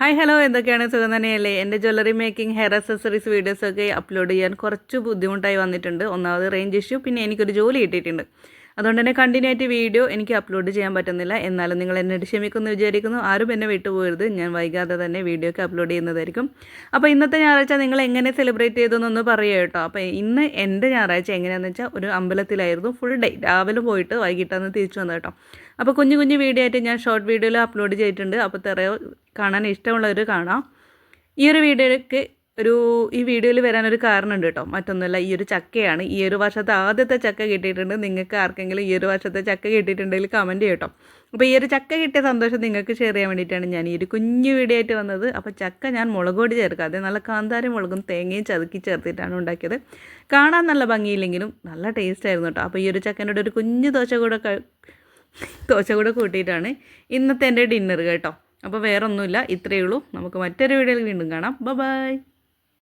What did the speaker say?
Hi hello എന്തൊക്കെയാണ് സുഖം തന്നെയല്ലേ? എന്റെ ജ്വല്ലറി മേക്കിംഗ് ഹെയർ അക്സസറീസ് വീഡിയോസൊക്കെ അപ്ലോഡ് ചെയ്യാൻ കുറച്ച് ബുദ്ധിമുട്ടായി വന്നിട്ടുണ്ട്. ഒന്നാമത് റേഞ്ച് ഇഷ്യൂ പിന്നെ എനിക്കൊരു ജോലി കിട്ടിയിട്ടുണ്ട്. അതുകൊണ്ട് തന്നെ കണ്ടിന്യൂ ആയിട്ട് വീഡിയോ എനിക്ക് അപ്ലോഡ് ചെയ്യാൻ പറ്റുന്നില്ല. എന്നാലും നിങ്ങൾ എന്നെ ക്ഷമിക്കുമെന്ന് വിചാരിക്കുന്നു. ആരും എന്നെ വിട്ടുപോകരുത്. ഞാൻ വൈകാതെ തന്നെ വീഡിയോ ഒക്കെ അപ്ലോഡ് ചെയ്യുന്നതായിരിക്കും. അപ്പോൾ ഇന്നത്തെ ഞായറാഴ്ച നിങ്ങൾ എങ്ങനെ സെലിബ്രേറ്റ് ചെയ്തെന്നൊന്ന് പറയുക കേട്ടോ. അപ്പോൾ ഇന്ന് എന്റെ ഞായറാഴ്ച എങ്ങനെയാണെന്ന് വെച്ചാൽ ഒരു അമ്പലത്തിലായിരുന്നു. ഫുൾ ഡേ രാവിലെ പോയിട്ട് വൈകിട്ടാണ് തിരിച്ചു വന്നത് കേട്ടോ. അപ്പോൾ കുഞ്ഞു കുഞ്ഞു വീഡിയോ ആയിട്ട് ഞാൻ ഷോർട്ട് വീഡിയോയിൽ അപ്ലോഡ് ചെയ്തിട്ടുണ്ട്. അപ്പോൾ തെറയോ കാണാൻ ഇഷ്ടമുള്ളവർ കാണാം. ഈ ഒരു വീഡിയോയ്ക്ക് ഒരു ഈ വീഡിയോയിൽ വരാനൊരു കാരണമുണ്ട് കേട്ടോ. മറ്റൊന്നുമല്ല ഈ ഒരു ചക്കയാണ്. ഈ ഒരു വർഷത്തെ ആദ്യത്തെ ചക്ക കിട്ടിയിട്ടുണ്ട്. നിങ്ങൾക്ക് ആർക്കെങ്കിലും ഈ ഒരു വർഷത്തെ ചക്ക കിട്ടിയിട്ടുണ്ടെങ്കിൽ കമന്റ് ചെയ്യട്ടോ അപ്പോൾ ഈ ഒരു ചക്ക കിട്ടിയ സന്തോഷം നിങ്ങൾക്ക് ഷെയർ ചെയ്യാൻ വേണ്ടിയിട്ടാണ് ഞാൻ ഈ ഒരു കുഞ്ഞു വീഡിയോ ആയിട്ട് വന്നത്. അപ്പോൾ ചക്ക ഞാൻ മുളക് പൊടി ചേർക്കാതെ നല്ല കാന്താരി മുളകും തേങ്ങയും ചതുക്കി ചേർത്തിട്ടാണ് ഉണ്ടാക്കിയത്. കാണാൻ നല്ല ഭംഗിയില്ലെങ്കിലും നല്ല ടേസ്റ്റ് ആയിരുന്നു കേട്ടോ. അപ്പോൾ ഈ ഒരു ചക്കനോട് ഒരു കുഞ്ഞു ദോശ കൂടെ ദോശ കൂടെ കൂട്ടിയിട്ടാണ് ഇന്നത്തെ എന്റെ ഡിന്നർ കേട്ടോ. അപ്പോൾ വേറൊന്നുമില്ല. ഇത്രയേ ഉള്ളൂ. നമുക്ക് മറ്റൊരു വീഡിയോയിൽ വീണ്ടും കാണാം. ബൈ